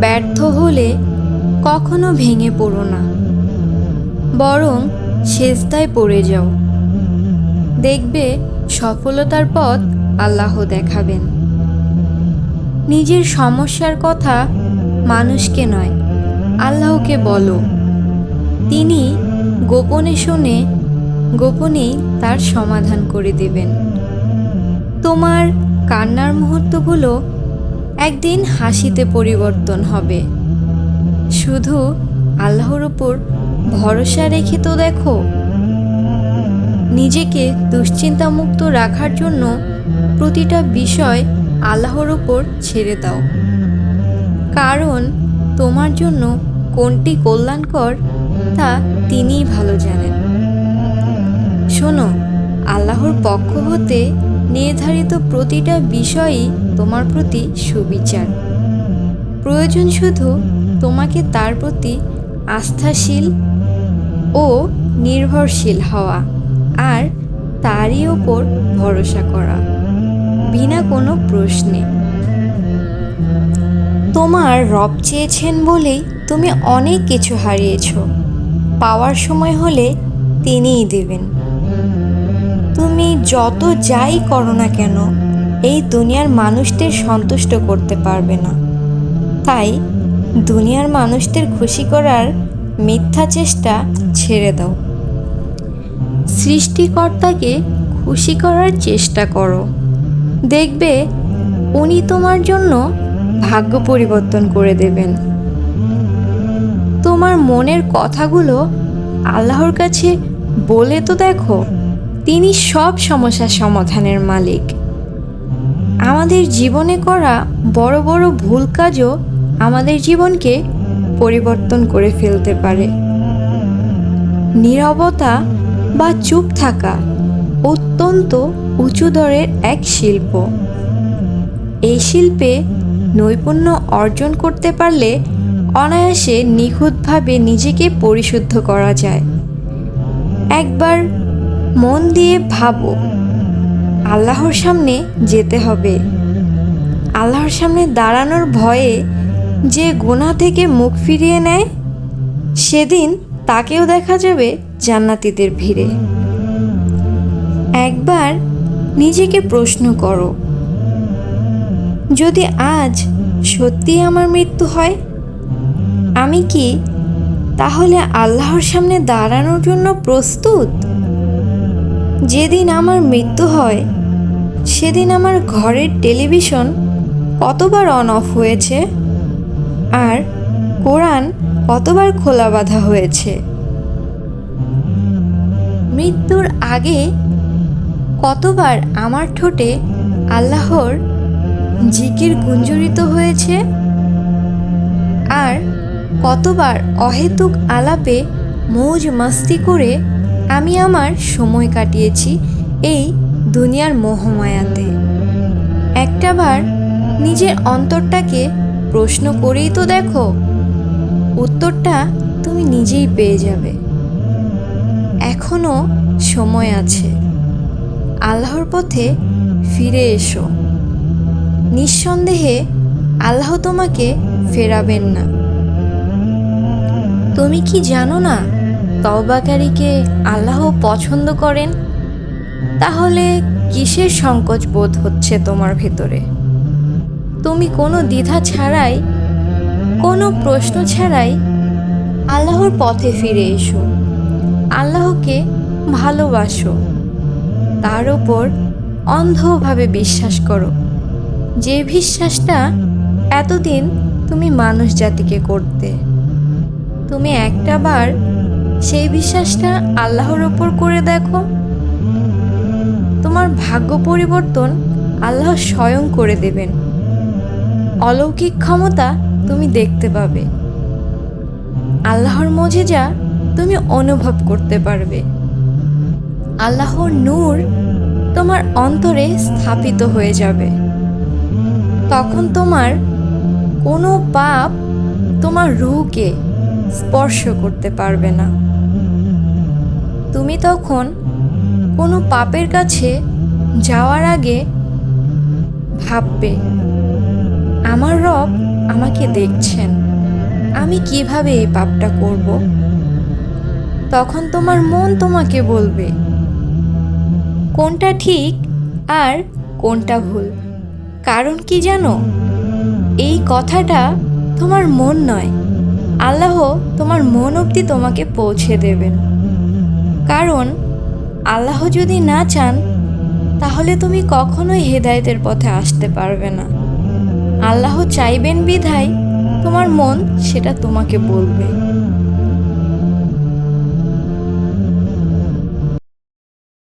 ব্যর্থ হলে কখনো ভেঙে পড়ো না। বরং সেজদায় পড়ে যাও। দেখবে সফলতার পথ আল্লাহ দেখাবেন। নিজের সমস্যার কথা মানুষকে নয়, আল্লাহকে বলো। তিনি গোপনে শুনে গোপনেই তার সমাধান করে দেবেন। তোমার কান্নার মুহূর্তগুলো একদিন হাসিতে পরিবর্তন হবে। শুধু আল্লাহর উপর ভরসা রেখে তো দেখো, নিজেকে দুশ্চিন্তামুক্ত রাখার জন্য প্রতিটা বিষয় আল্লাহর উপর ছেড়ে দাও। কারণ তোমার জন্য কোনটি কল্যাণকর, তা তিনিই ভালো জানেন। শোনো, আল্লাহর পক্ষ হতে নির্ধারিত প্রতিটা বিষয়ই তোমার প্রতি সুবিচার। প্রয়োজন শুধু তোমাকে তার প্রতি আস্থাশীল ও নির্ভরশীল হওয়া আর তারই ওপর ভরসা করা বিনা কোনো প্রশ্নে। তোমার রব চেয়েছেন বলেই তুমি অনেক কিছু হারিয়েছ। পাওয়ার সময় হলে তিনিই দেবেন। তুমি যত যাই করো না কেন, এই দুনিয়ার মানুষদের সন্তুষ্ট করতে পারবে না। তাই দুনিয়ার মানুষদের খুশি করার মিথ্যা চেষ্টা ছেড়ে দাও। সৃষ্টিকর্তাকে খুশি করার চেষ্টা করো। দেখবে উনি তোমার জন্য ভাগ্য পরিবর্তন করে দেবেন। তোমার মনের কথাগুলো আল্লাহর কাছে বলে তো দেখো। তিনি সব সমস্যার সমাধানের মালিক। আমাদের জীবনে করা বড় বড় ভুল কাজও আমাদের জীবনকে পরিবর্তন করে ফেলতে পারে। নীরবতা বা চুপ থাকা অত্যন্ত উঁচু দরের এক শিল্প। এই শিল্পে নৈপুণ্য অর্জন করতে পারলে অনায়াসে নিখুঁতভাবে নিজেকে পরিশুদ্ধ করা যায়। একবার মন দিয়ে ভাবো, আল্লাহর সামনে যেতে হবে। আল্লাহর সামনে দাঁড়ানোর ভয়ে যে গোনা থেকে মুখ ফিরিয়ে নেয়, সেদিন তাকেও দেখা যাবে জান্নাতিদের ভিড়ে। একবার নিজেকে প্রশ্ন করো, যদি আজ সত্যি আমার মৃত্যু হয়, আমি কি তাহলে আল্লাহর সামনে দাঁড়ানোর জন্য প্রস্তুত? যেদিন আমার মৃত্যু হয়, সেদিন আমার ঘরের টেলিভিশন কতবার অন অফ হয়েছে আর কোরআন কতবার খোলা বাঁধা হয়েছে। মৃত্যুর আগে কতবার আমার ঠোঁটে আল্লাহর জিকির গুঞ্জরিত হয়েছে আর কতবার অহেতুক আলাপে মৌজ মাস্তি করে আমি আমার সময় কাটিয়েছি এই দুনিয়ার মোহমায়াতে। একটাবার নিজের অন্তরটাকে প্রশ্ন করেই তো দেখো, উত্তরটা তুমি নিজেই পেয়ে যাবে। এখনও সময় আছে। আল্লাহর পথে ফিরে এসো। নিঃসন্দেহে আল্লাহ তোমাকে ফেরাবেন না। তুমি কি জানো না তওবাকারীকে আল্লাহ পছন্দ করেন? তাহলে কিসের সংকোচ বোধ হচ্ছে তোমার ভেতরে? তুমি কোনো দ্বিধা ছাড়াই, কোনো প্রশ্ন ছাড়াই আল্লাহর পথে ফিরে এসো, আল্লাহকে ভালোবাসো। তার ওপর অন্ধভাবে বিশ্বাস করো। যে বিশ্বাসটা এতদিন তুমি মানুষ জাতিকে করতে, তুমি একটা বার সেই বিশ্বাসটা আল্লাহর ওপর করে দেখো। তোমার ভাগ্য পরিবর্তন আল্লাহ স্বয়ং করে দেবেন। অলৌকিক ক্ষমতা তুমি দেখতে পাবে। আল্লাহর মজে যা তুমি অনুভব করতে পারবে। আল্লাহর নূর তোমার অন্তরে স্থাপিত হয়ে যাবে। তখন তোমার কোনো পাপ তোমার রুহকে স্পর্শ করতে পারবে না। তুমি তখন কোনো পাপের কাছে যাওয়ার আগে ভাববে, আমার রব আমাকে দেখছেন, আমি কীভাবে এই পাপটা করব? তখন তোমার মন তোমাকে বলবে, কোনটা ঠিক আর কোনটা ভুল? কারণ কি জানো? এই কথাটা তোমার মন নয়, আল্লাহ তোমার মন অবধি তোমাকে পৌঁছে দেবেন। কারণ আল্লাহ যদি না চান, তাহলে তুমি কখনোই হেদায়তের পথে আসতে পারবে না। আল্লাহ চাইবেন বিধায় তোমার মন সেটা তোমাকে বলবে।